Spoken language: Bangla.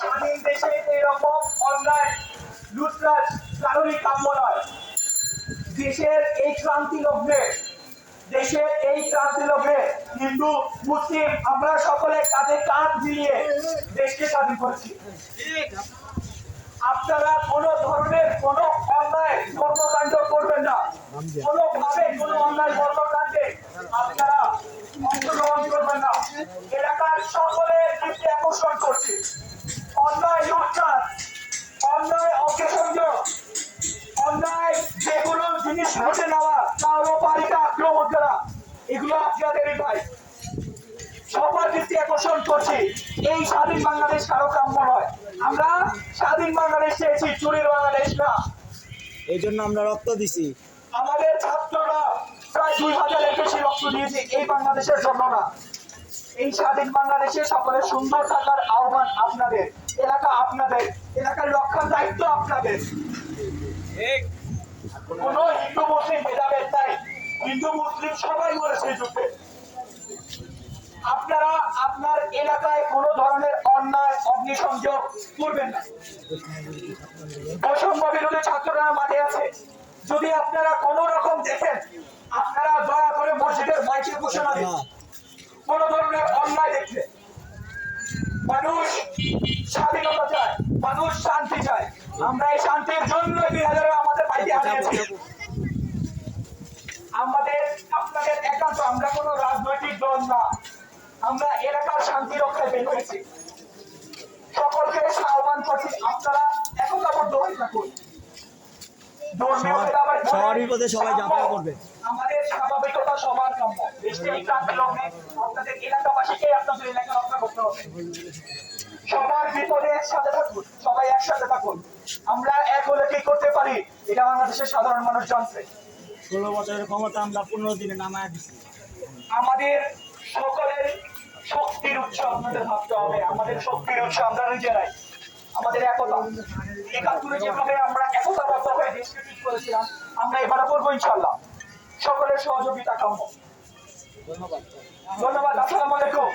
স্বাধীন দেশে এরকম অন্যায়, লুটরাজ কারোরই কাম্য নয়। দেশের এই ক্রান্তি লগ্নে, দেশের এই ক্রান্তি লগ্নে হিন্দু, মুসলিম, আমরা সকলে কাঁধে কাঁধ মিলিয়ে দেশকে স্বাধীন করেছি। আপনারা কোনো ধরনের কোনো অন্যায় কর্মকাণ্ড করবেন না। কোনো ভাবে কোনো অন্যায় কর্মকাণ্ডে আপনারা অংশগ্রহণ করবেন না। জিনিস ঘটে নেওয়া পৌরপালিকা আক্রমণ করা এগুলো আপনাদেরই ভাই। সবার দৃষ্টি আকর্ষণ করছি। এই স্বাধীন বাংলাদেশ কারও কাম্য নয়। আমরা স্বাধীন বাংলাদেশ চেয়েছি চুরির বাংলাদেশ না। এই জন্য আমরা রক্ত দিছি। আমাদের ছাত্ররা প্রায় দুই হাজারের বেশি রক্ত দিয়েছে এই বাংলাদেশের জন্য না। এই স্বাধীন বাংলাদেশে সকলের সুন্দর থাকার আহ্বান আপনাদের। এলাকা আপনাদের। এলাকার রক্ষার দায়িত্ব আপনাদের। কোন হিন্দু মুসলিম ভেদাভেদ নাই। হিন্দু মুসলিম সবাই এই যুদ্ধে। আপনারা আপনার এলাকায় কোনো ধরনের অন্যায়, অগ্নিসংযোগ করবেন না। বিরোধী ছাত্ররা মাঠে আছে। যদি আপনারা কোন রকম দেখেন, আপনারা দয়া করে মসজিদের মাইকে ঘোষণা দিন কোন ধরনের অন্যায় দেখলে। মানুষ স্বাধীনতা চায়, মানুষ শান্তি চায়। আমরা এই শান্তির জন্য দুই হাজারে আমাদের বাইকে হারিয়েছি আমাদের একান্ত আমরা কোনো রাজনৈতিক দল না। আমরা এলাকার শান্তি রক্ষায় বের হয়েছি। সকলকে আহ্বান করছি আপনারা একতাবদ্ধ হয়ে থাকুন। ধর্মীয় সবার- ভেদাভেদ ভুলে সবার বিপদে সবাই ঝাঁপিয়ে পড়বে। আমাদের স্বাভাবিকতা সবার কাম্য দেশে এই ক্রান্তি লগ্নে আপনাদের এলাকাবাসীকে আপনাদের এলাকা রক্ষা করতে হবে। সবার বিপদে একসাথে থাকুন সবাই একসাথে থাকুন। আমরা এক হলে কি করতে পারি? এটা বাংলাদেশের সাধারণ মানুষ জানছে। ষোলো বছরের ক্ষমতা আমরা পনেরো দিনে নামায় দিছি। আমাদের সকলের শক্তির উৎস আপনাদের ভাবতে হবে। আমাদের শক্তির উৎস আমরা নিজেরাই। আমাদের একতা। একাত্তরে যেভাবে আমরা একতাবদ্ধ হয়ে দেশকে ঠিক করেছিলাম, আমরা এবারে করব ইনশাল্লাহ সকলের সহযোগিতা কাম্য। ধন্যবাদ। আসসালামু আলাইকুম।